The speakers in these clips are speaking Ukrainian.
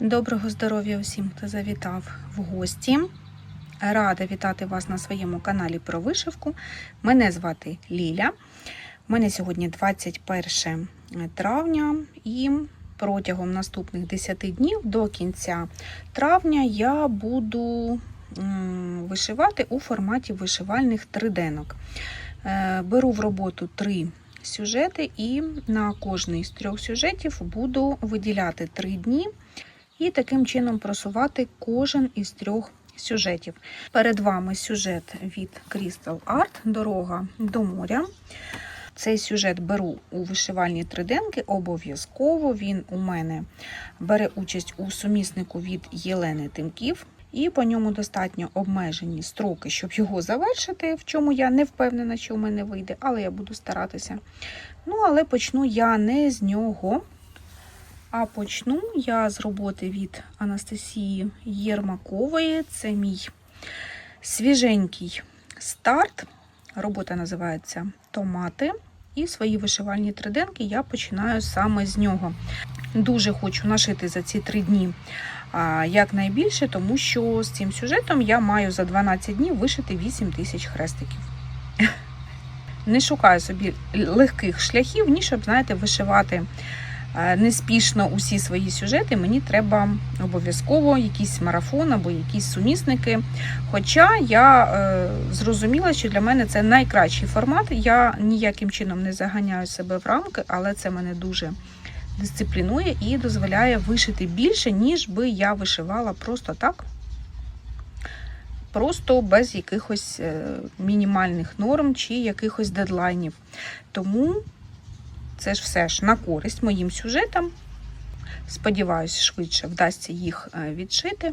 Доброго здоров'я усім, хто завітав в гості. Рада вітати вас на своєму каналі про вишивку. Мене звати Ліля. У мене сьогодні 21 травня, і протягом наступних 10 днів до кінця травня я буду вишивати у форматі вишивальних триденок. Е, Беру в роботу три сюжети, і на кожний з трьох сюжетів буду виділяти три дні і таким чином просувати кожен із трьох сюжетів. Перед вами сюжет від Crystal Art Дорога до моря. Цей сюжет беру у вишивальні триденки обов'язково. Він у мене бере участь у суміснику від Єлени Тимків. І по ньому достатньо обмежені строки, щоб його завершити, в чому я не впевнена, що в мене вийде, але я буду старатися. Ну, але почну я не з нього. А почну я з роботи від Анастасії Єрмакової. Це мій свіженький старт. Робота називається Томати. І свої вишивальні триденки я починаю саме з нього. Дуже хочу нашити за ці три дні якнайбільше, тому що з цим сюжетом я маю за 12 днів вишити 8 тисяч хрестиків. Не шукаю собі легких шляхів, ні, щоб, знаєте, вишивати неспішно усі свої сюжети. Мені треба обов'язково якийсь марафон або якісь сумісники. Хоча я е, зрозуміла, що для мене це найкращий формат. Я ніяким чином не заганяю себе в рамки, але це мене дуже дисциплінує і дозволяє вишити більше, ніж би я вишивала просто так. Просто без якихось е, мінімальних норм чи якихось дедлайнів. Тому це ж все ж на користь моїм сюжетам. Сподіваюсь, швидше вдасться їх е, відшити.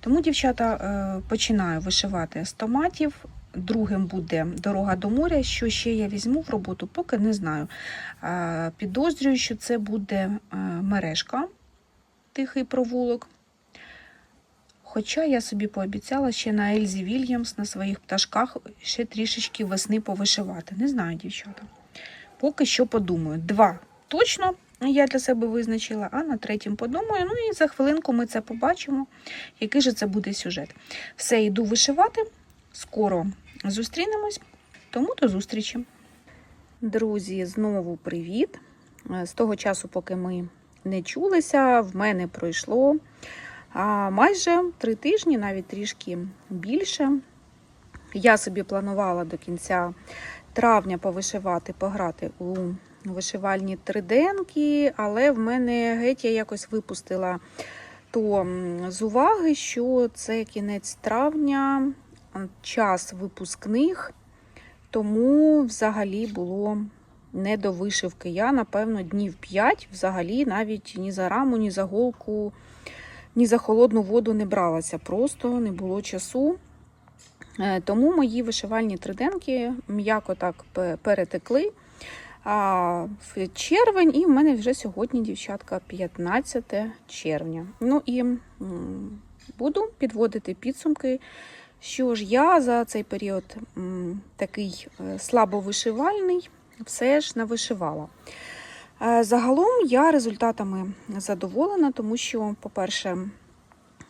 Тому, дівчата, е, починаю вишивати з томатів. Другим буде дорога до моря. Що ще я візьму в роботу, поки не знаю. Е, Підозрюю, що це буде мережка, тихий провулок. Хоча я собі пообіцяла ще на Ельзі Вільямс на своїх пташках ще трішечки весни повишивати. Не знаю, дівчата. Поки що подумаю. Два точно я для себе визначила, а на третім подумаю. Ну і за хвилинку ми це побачимо, який же це буде сюжет. Все, йду вишивати. Скоро зустрінемось, тому до зустрічі. Друзі, знову привіт. З того часу, поки ми не чулися, в мене пройшло майже три тижні, навіть трішки більше. Я собі планувала до кінця травня повишивати, пограти у вишивальні триденки, але в мене геть я якось випустила то з уваги, що це кінець травня, час випускних, тому взагалі було не до вишивки. Я, напевно, днів 5 взагалі навіть ні за раму, ні за голку, ні за холодну воду не бралася. Просто не було часу. Е, Тому мої вишивальні триденки м'яко так перетекли в червень, і в мене вже сьогодні, дівчатка, 15 червня. Ну і буду підводити підсумки. Що ж, я за цей період такий е, слабовишивальний, все ж навишивала. Е, Загалом я результатами задоволена, тому що, по-перше,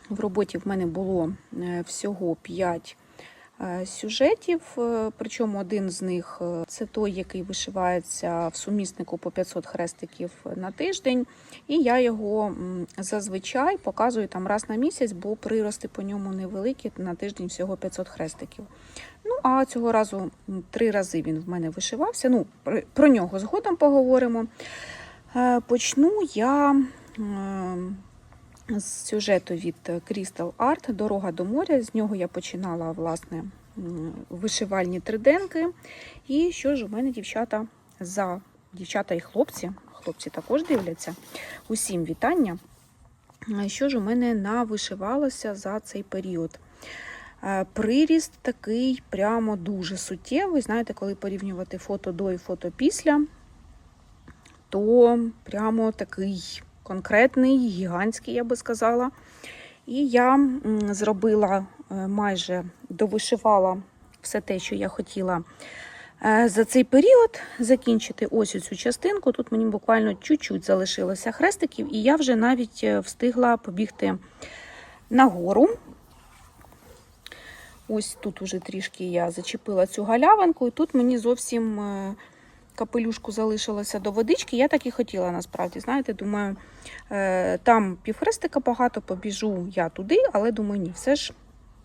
в роботі в мене було всього 5 е, сюжетів, е, причому один з них е, це той, який вишивається в суміснику по 500 хрестиків на тиждень. І я його зазвичай показую там раз на місяць, бо прирости по ньому невеликі, на тиждень всього 500 хрестиків. Ну, а цього разу три рази він в мене вишивався. Ну, про- нього згодом поговоримо. Е, Почну я е, з сюжету від Crystal Art Дорога до моря. З нього я починала власне вишивальні триденки. І що ж у мене дівчата за дівчата і хлопці, хлопці також дивляться. Усім вітання. Е, Що ж у мене навишивалося за цей період? Е, Приріст такий прямо дуже суттєвий. Знаєте, коли порівнювати фото до і фото після, то прямо такий конкретний, гігантський, я би сказала. І я зробила е, майже довишивала все те, що я хотіла е, за цей період закінчити ось цю частинку. Тут мені буквально чуть-чуть залишилося хрестиків, і я вже навіть е, встигла побігти нагору. Ось тут уже трішки я зачепила цю галявинку, і тут мені зовсім капелюшку залишилося до водички. Я так і хотіла насправді. Знаєте, думаю, е, там півхрестика багато, побіжу я туди, але думаю, ні, все ж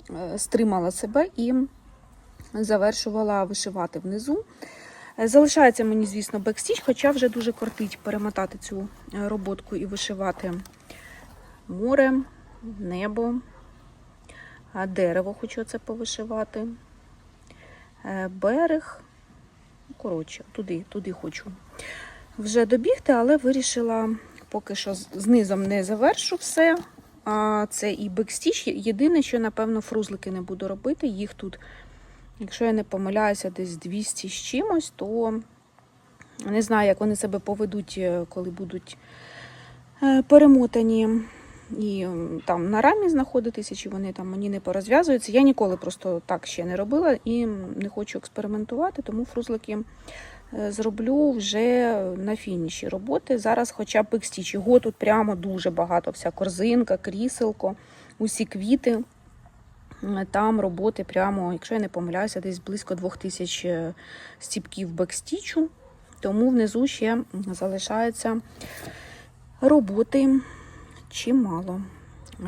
е, стримала себе і завершувала вишивати внизу. Е, Залишається мені, звісно, бекстіч, хоча вже дуже кортить перемотати цю роботку і вишивати море, небо, дерево хочу це повишивати, берег. Ну, Коротше, туди, туди хочу вже добігти, але вирішила поки що знизом не завершу все. А це і бекстіч. Єдине, що, напевно, фрузлики не буду робити. Їх тут, якщо я не помиляюся, десь 200 з чимось, то не знаю, як вони себе поведуть, е, коли будуть е, перемотані і там на рамі знаходитися, чи вони там мені не порозв'язуються. Я ніколи просто так ще не робила і не хочу експериментувати, тому фрузлики е, зроблю вже на фініші роботи. Зараз хоча б ікстіч. Його тут прямо дуже багато. Вся корзинка, кріселко, усі квіти. Е, Там роботи прямо, якщо я не помиляюся, десь близько 2000 е, стіпків бекстічу. Тому внизу ще залишається роботи чимало.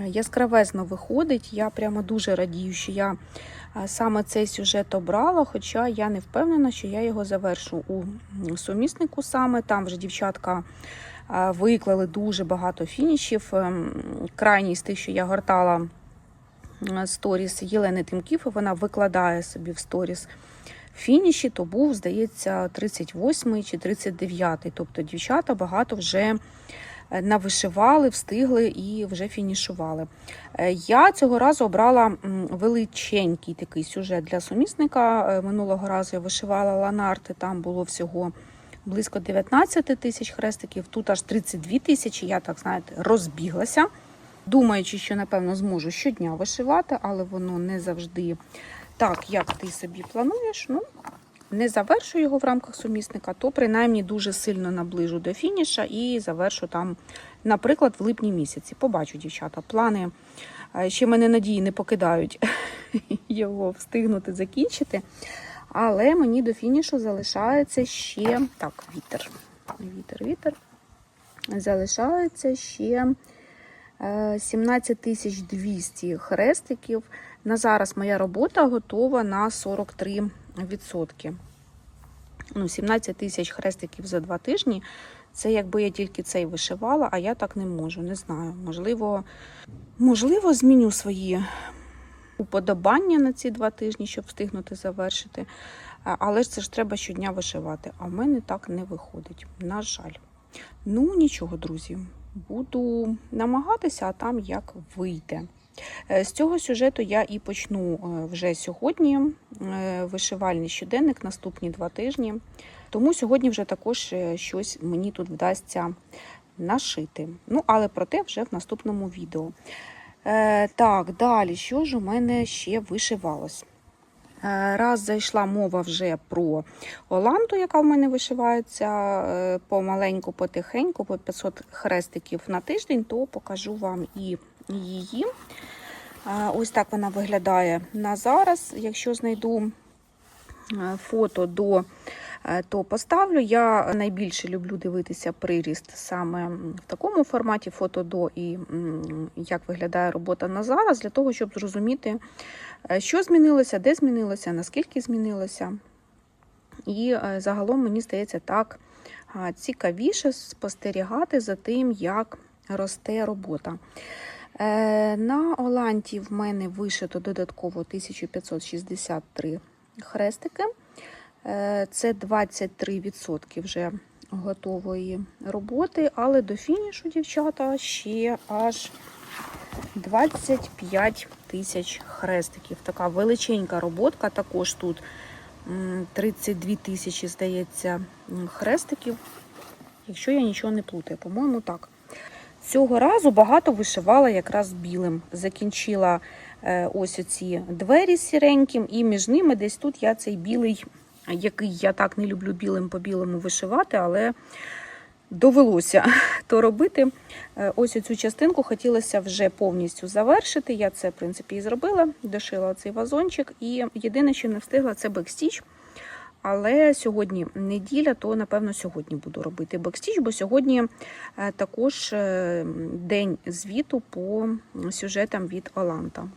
Яскравезно виходить. Я прямо дуже радію, що я саме цей сюжет обрала, хоча я не впевнена, що я його завершу у суміснику саме. Там вже дівчатка виклали дуже багато фінішів. Ем, Крайній з тих, що я гортала сторіс Єлени Тимків, і вона викладає собі в сторіс фініші, то був, здається, 38 чи 39. Тобто дівчата багато вже навишивали, встигли і вже фінішували. Е, Я цього разу обрала величенький такий сюжет для сумісника. Е, Минулого разу я вишивала ланарти, там було всього близько 19 тисяч хрестиків, тут аж 32 тисячі. Я так знаєте, розбіглася. Думаючи, що напевно зможу щодня вишивати, але воно не завжди так, як ти собі плануєш. Ну, не завершу його в рамках сумісника, то принаймні дуже сильно наближу до фініша і завершу там, наприклад, в липні місяці. Побачу, дівчата, плани. е, Ще мене надії не покидають його встигнути закінчити. Але мені до фінішу залишається ще так, вітер. Вітер, вітер. Залишається ще е, 17 200 хрестиків. На зараз моя робота готова на 43%. Ну, 17 тисяч хрестиків за два тижні. Це якби я тільки цей вишивала, а я так не можу. Не знаю. Можливо, можливо, зміню свої уподобання на ці два тижні, щоб встигнути завершити. Але ж це ж треба щодня вишивати. А в мене так не виходить. На жаль. Ну, нічого, друзі. Буду намагатися, а там як вийде. Е, З цього сюжету я і почну е, вже сьогодні е, вишивальний щоденник наступні два тижні. Тому сьогодні вже також щось мені тут вдасться нашити. Ну, але про те вже в наступному відео. Е, так, далі, що ж у мене ще вишивалось? Раз зайшла мова вже про Оланту, яка в мене вишивається помаленьку, потихеньку, по 500 хрестиків на тиждень, то покажу вам і її. Ось так вона виглядає на зараз. Якщо знайду е, фото до, е, то поставлю. Я найбільше люблю дивитися приріст саме в такому форматі фото до і як виглядає робота на зараз, для того, щоб зрозуміти, е, що змінилося, де змінилося, наскільки змінилося. І загалом мені здається так цікавіше спостерігати за тим, як росте робота. Е, На Оланті в мене вишито додатково 1563 хрестики. Е, Це 23% вже готової роботи, але до фінішу, дівчата, ще аж 25 тисяч хрестиків. Така величенька роботка. Також тут 32 тисячі, здається, хрестиків. Якщо я нічого не плутаю, по-моєму, так. Цього разу багато вишивала якраз білим. Закінчила е, ось оці двері сіреньким, і між ними десь тут я цей білий який я так не люблю білим по білому вишивати, але довелося то робити. Е, Ось цю частинку хотілося вже повністю завершити. Я це, в принципі, і зробила, дошила цей вазончик. І єдине, що не встигла, це бекстіч. Але сьогодні неділя, то напевно сьогодні буду робити бекстіч, бо сьогодні е, також е, день звіту по сюжетам від Оланта.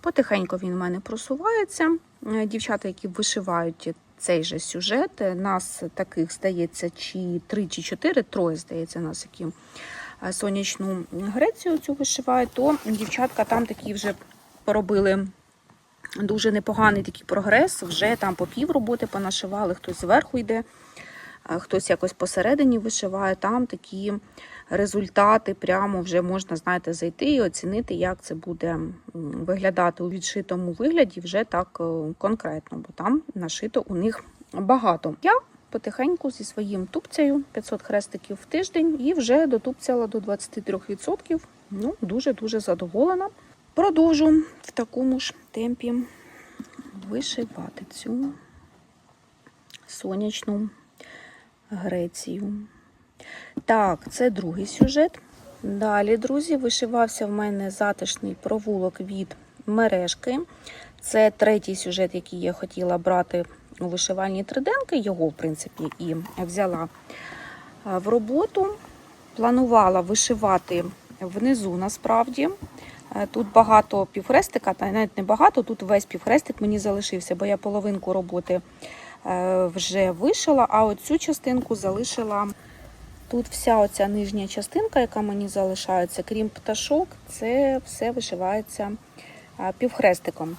Потихеньку він в мене просувається. Е, Дівчата, які вишивають цей же сюжет, нас таких здається, чи три, чи чотири, троє здається, нас, які сонячну Грецію цю вишивають, то дівчатка там такі вже поробили дуже непоганий такий прогрес. Вже там по пів роботи понашивали, хтось зверху йде, хтось якось посередині вишиває. Там такі результати прямо вже можна, знаєте, зайти і оцінити, як це буде виглядати у відшитому вигляді вже так е, конкретно, бо там нашито у них багато. Я потихеньку зі своїм тупцею 500 хрестиків в тиждень і вже дотупцяла до 23%. Ну, дуже-дуже задоволена. Продовжу в такому ж темпі вишивати цю сонячну Грецію. Так, це другий сюжет. Далі, друзі, вишивався в мене затишний провулок від мережки. Це третій сюжет, який я хотіла брати у вишивальні триденки. Його, в принципі, і взяла в роботу. Планувала вишивати внизу насправді. Е, Тут багато півхрестика, та навіть не багато, тут весь півхрестик мені залишився, бо я половинку роботи е, вже вишила, а оцю частинку залишила. Тут вся оця нижня частинка, яка мені залишається, крім пташок, це все вишивається е, півхрестиком.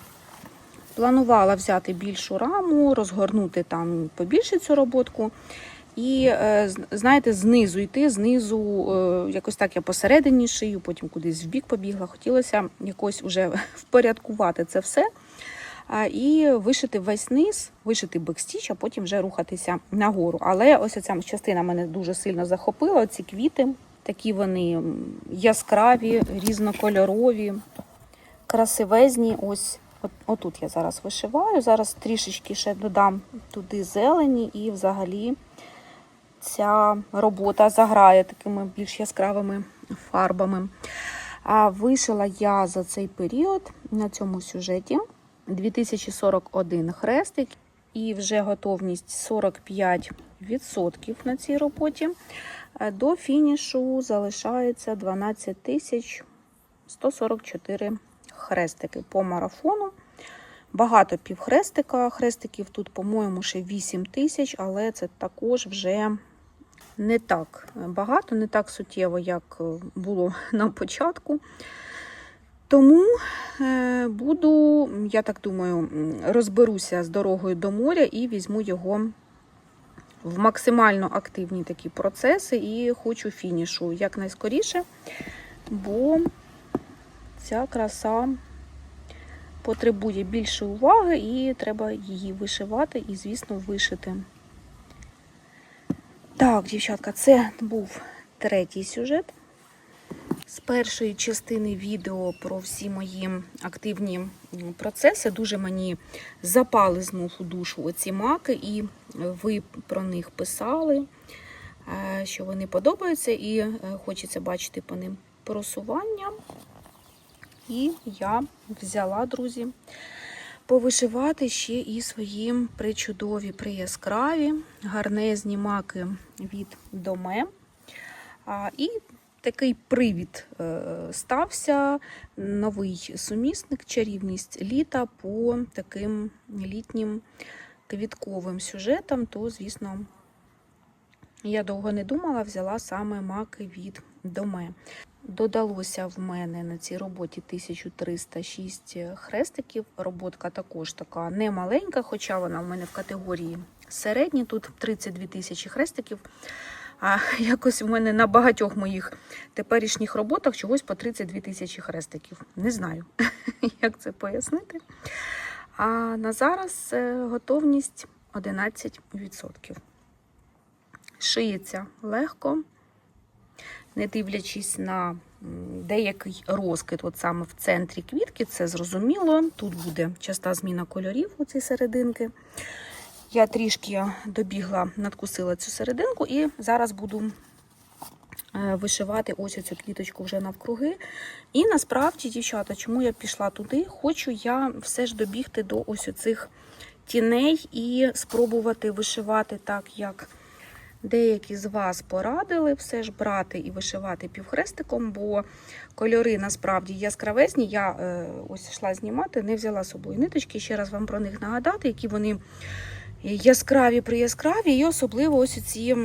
Планувала взяти більшу раму, розгорнути там побільше цю роботку. І, е, знаєте, знизу йти, знизу, е, якось так я посередині шию, потім кудись в бік побігла. Хотілося якось уже впорядкувати це все. І вишити весь низ, вишити бекстіч, а потім вже рухатися нагору. Але ось ця частина мене дуже сильно захопила. Ці квіти, такі вони яскраві, різнокольорові, красивезні. Ось отут я зараз вишиваю. Зараз трішечки ще додам туди зелені і взагалі ця робота заграє такими більш яскравими фарбами. А вишила я за цей період на цьому сюжеті 2041 хрестик і вже готовність 45% на цій роботі. Е, До фінішу залишається 12 тисяч 144 хрестики по марафону. Багато півхрестика. Хрестиків тут, по-моєму, ще 8 тисяч, але це також вже не так багато, не так суттєво, як е, було на початку. Тому е, буду, я так думаю, розберуся з дорогою до моря і візьму його в максимально активні такі процеси і хочу фінішу якнайскоріше, бо ця краса потребує більше уваги і треба її вишивати і, звісно, вишити. Так, дівчатка, це був третій сюжет. З першої частини відео про всі мої активні процеси дуже мені запали знов у душу оці маки, і ви про них писали, е, що вони подобаються, і е, хочеться бачити по ним просування. І я взяла, друзі, повишивати ще і свої причудові, прияскраві, гарнезні маки від доме. І такий привід е, стався, новий сумісник, чарівність літа по таким літнім квітковим сюжетам, то, звісно, я довго не думала, взяла саме маки від доме. Додалося в мене на цій роботі 1306 хрестиків. Роботка також така не маленька, хоча вона в мене в категорії середні. Тут 32 тисячі хрестиків. А якось у мене на багатьох моїх теперішніх роботах чогось по 32 тисячі хрестиків. Не знаю, як це пояснити. А на зараз е, готовність 11%. Шиється легко, не дивлячись на деякий розкид, от саме в центрі квітки, це зрозуміло. Тут буде часта зміна кольорів у ці серединки. Я трішки добігла, надкусила цю серединку і зараз буду е, вишивати ось цю квіточку вже навкруги. І насправді, дівчата, чому я пішла туди? Хочу я все ж добігти до ось цих тіней і спробувати вишивати так, як деякі з вас порадили, все ж брати і вишивати півхрестиком, бо кольори насправді яскравезні. Я е, ось йшла знімати, не взяла з собою ниточки. Ще раз вам про них нагадати, які вони яскраві при яскраві, і особливо ось ці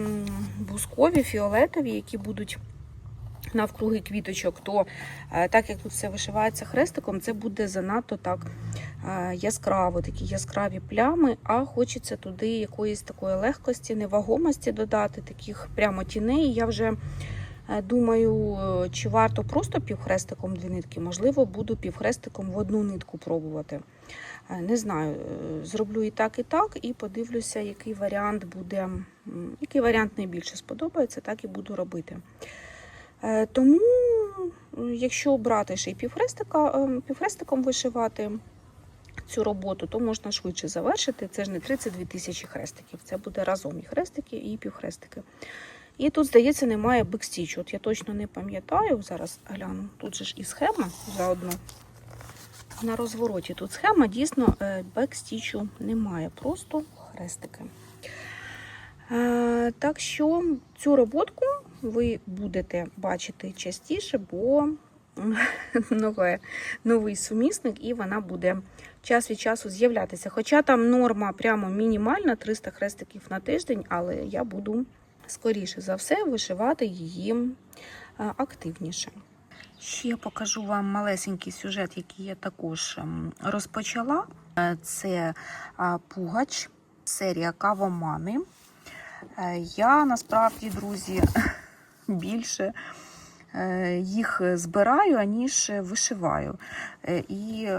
бускові, фіолетові, які будуть навкруги квіточок, то е, так як тут все вишивається хрестиком, це буде занадто так е, яскраво, такі яскраві плями, а хочеться туди якоїсь такої легкості, невагомості додати, таких прямо тіней. Я вже е, думаю, чи варто просто півхрестиком дві нитки, можливо, буду півхрестиком в одну нитку пробувати. Не знаю, зроблю і так, і так, і подивлюся, який варіант буде, який варіант найбільше сподобається, так і буду робити. Е, Тому, якщо брати ще й півхрестика, е, півхрестиком вишивати цю роботу, то можна швидше завершити. Це ж не 32 тисячі хрестиків, це буде разом і хрестики, і півхрестики. І тут, здається, немає бекстічу. От я точно не пам'ятаю, зараз гляну. Тут же ж і схема заодно. На розвороті тут схема, дійсно, е, бекстічу немає, просто хрестики. Так що цю роботку ви будете бачити частіше, бо нове, новий сумісник, і вона буде час від часу з'являтися. Хоча там норма прямо мінімальна 300 хрестиків на тиждень, але я буду скоріше за все вишивати її е, активніше. Ще покажу вам малесенький сюжет, який я також ем, розпочала. Е, Це пугач, серія кавомани. Е, Я насправді, друзі, більше е, їх збираю, аніж вишиваю. Е, І е,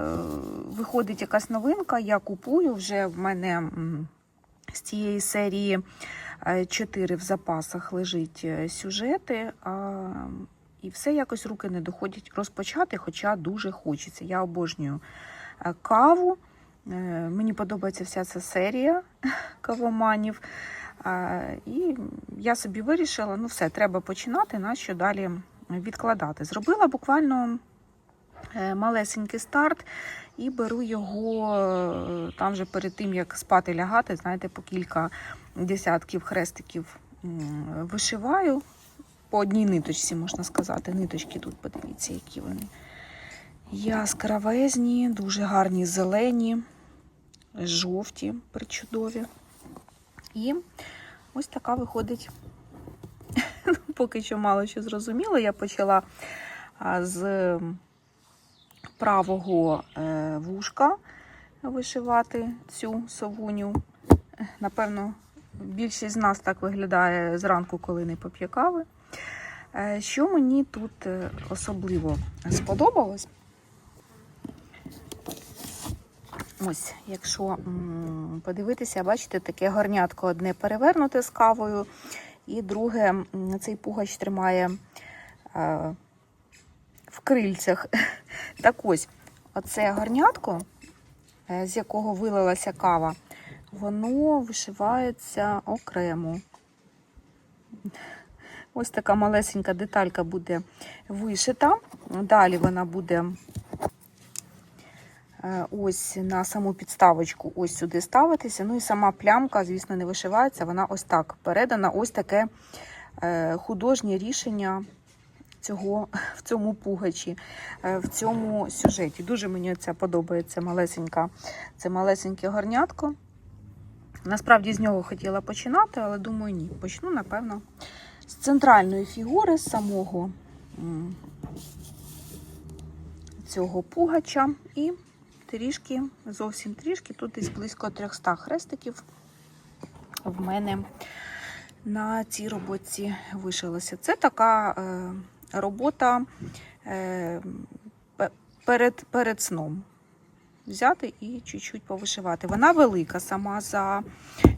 виходить якась новинка, я купую вже в мене з цієї серії 4 в запасах лежить сюжети. І все якось руки не доходять розпочати, хоча дуже хочеться. Я обожнюю каву. Мені подобається вся ця серія кавоманів. І я собі вирішила, ну все, треба починати, нащо далі відкладати. Зробила буквально е, малесенький старт і беру його е, там же перед тим, як спати лягати, знаєте, по кілька десятків хрестиків вишиваю. По одній ниточці, можна сказати. Ниточки тут, подивіться, які вони. Яскравезні, дуже гарні зелені, жовті, причудові. І ось така виходить. Поки що мало що зрозуміло. Я почала з правого е, вушка вишивати цю совуню. Напевно, більшість з нас так виглядає зранку, коли не поп'є кави. Е, Що мені тут е, особливо сподобалось? Ось, якщо подивитися, бачите, таке горнятко одне перевернуте з кавою, і друге, цей пугач тримає е, в крильцях. Так ось, оце горнятко, е, з якого вилилася кава, воно вишивається окремо. Ось така малесенька деталька буде вишита. Далі вона буде ось на саму підставочку ось сюди ставитися. Ну і сама плямка, звісно, не вишивається, вона ось так передана. Ось таке е, художнє рішення цього, в цьому пугачі, е, в цьому сюжеті. Дуже мені ця подобається малесенька, це малесеньке горнятко. Насправді з нього хотіла починати, але думаю, ні. Почну, напевно, з центральної фігури, з самого цього пугача. І трішки, зовсім трішки, тут десь близько 300 хрестиків в мене на цій роботі вишилося. Це така е, робота е, перед, перед сном. Взяти і чуть-чуть повишивати. Вона велика сама за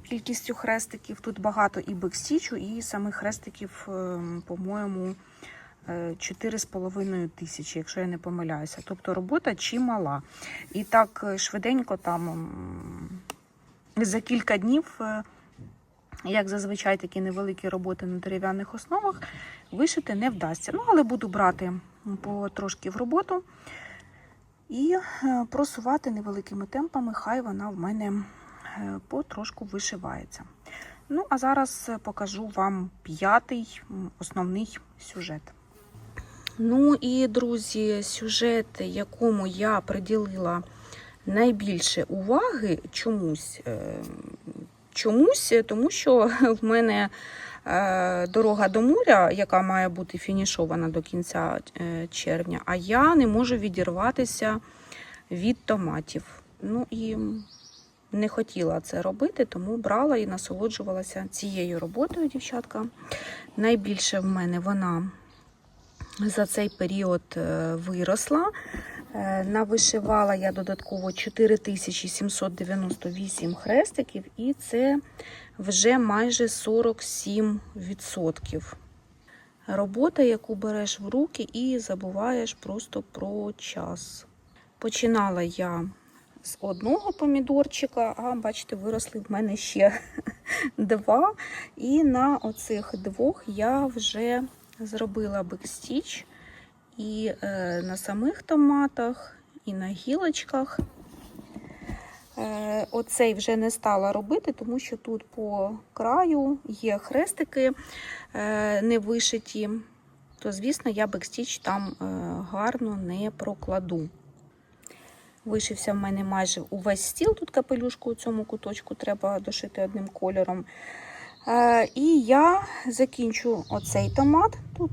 кількістю хрестиків. Тут багато і бекстічу, і самих хрестиків, ем, по-моєму, 4,5 тисячі, якщо я не помиляюся. Тобто робота чимала. І так е, швиденько там за кілька днів, е, як зазвичай такі невеликі роботи на дерев'яних основах, вишити не вдасться. Ну, але буду брати потрошки в роботу і е, просувати невеликими темпами, хай вона в мене потрошку вишивається. Ну, а зараз покажу вам п'ятий основний сюжет. Ну і, друзі, сюжет, якому я приділила найбільше уваги чомусь. е, Чомусь, тому що в мене е, дорога до моря, яка має бути фінішована до кінця е, червня, а я не можу відірватися від томатів. Ну і не хотіла це робити, тому брала і насолоджувалася цією роботою, дівчатка. Найбільше в мене вона за цей період е, виросла. Е, Навишивала я додатково 4798 хрестиків, і це вже майже 47%. Робота, яку береш в руки і забуваєш просто про час. Починала я з одного помідорчика, а бачите, виросли в мене ще два. І на оцих двох я вже зробила бекстіч і е, на самих томатах, і на гілочках. Е, оцей вже не стала робити, тому що тут по краю є хрестики е, не вишиті, то, звісно, я бекстіч там е, гарно не прокладу. Вишився в мене майже увесь стіл. Тут капелюшку у цьому куточку треба дошити одним кольором. Е, і я закінчу оцей томат. Тут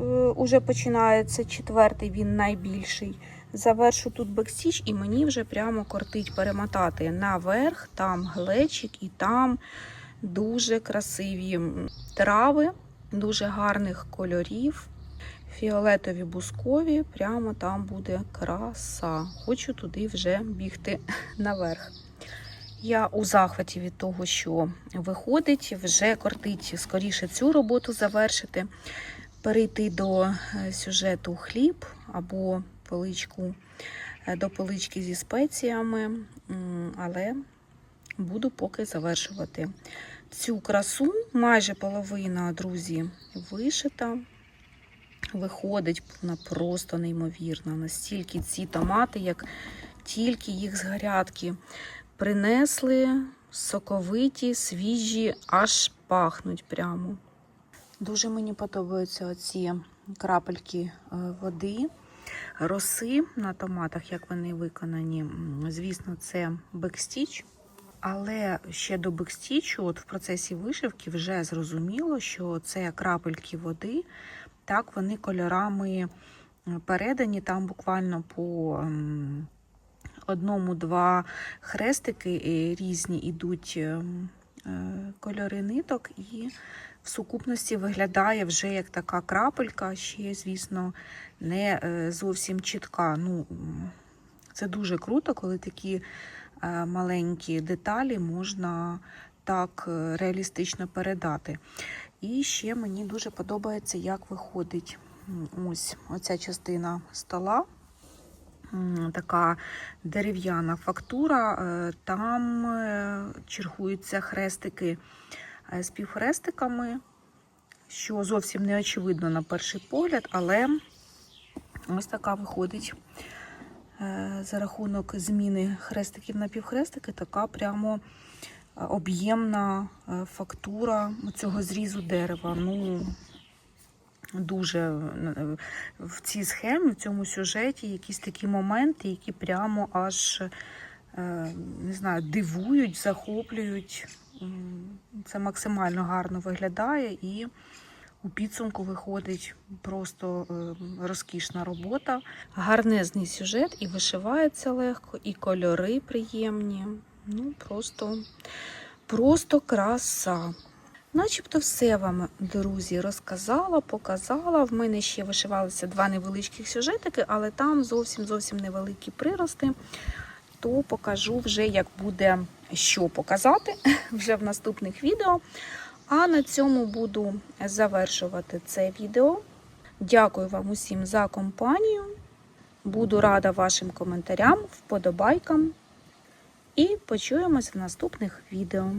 е, уже починається четвертий, він найбільший. Завершу тут бекстіч, і мені вже прямо кортить перемотати наверх, там глечик, і там дуже красиві трави, дуже гарних кольорів. Фіолетові бускові, прямо там буде краса. Хочу туди вже бігти наверх. Я у захваті від того, що виходить, вже кортить скоріше цю роботу завершити, перейти до е, сюжету хліб або поличку е, до полички зі спеціями, але буду поки завершувати цю красу. Майже половина, друзі, вишита. Виходить вона просто неймовірна. Настільки ці томати, як тільки їх з гарячки принесли, соковиті, свіжі, аж пахнуть прямо. Дуже мені подобаються оці крапельки е, води, роси на томатах, як вони виконані. Звісно, це бекстіч. Але ще до бекстічу, от в процесі вишивки, вже зрозуміло, що це крапельки води, так вони кольорами передані. Там буквально по одному-два хрестики різні ідуть ем, е, кольори ниток, і в сукупності виглядає вже як така крапелька, ще, звісно, не е, зовсім чітка. Ну, це дуже круто, коли такі е, маленькі деталі можна так реалістично передати. І ще мені дуже подобається, як виходить ось оця частина стола. Така дерев'яна фактура, е, там е, чергуються хрестики е, з півхрестиками, що зовсім не очевидно на перший погляд, але ось така виходить е, за рахунок зміни хрестиків на півхрестики, така прямо е, об'ємна е, фактура цього зрізу дерева. Ну, дуже е, в цій схемі, в цьому сюжеті якісь такі моменти, які прямо аж е, не знаю, дивують, захоплюють. Це максимально гарно виглядає і у підсумку виходить просто е, розкішна робота. Гарнезний сюжет і вишивається легко, і кольори приємні. Ну, просто, просто краса. Начебто все вам, друзі, розказала, показала. В мене ще вишивалися два невеличких сюжетики, але там зовсім зовсім невеликі прирости. То покажу вже, як буде що показати вже в наступних відео. А на цьому буду завершувати це відео. Дякую вам усім за компанію. Буду рада вашим коментарям, вподобайкам. І почуємося в наступних відео.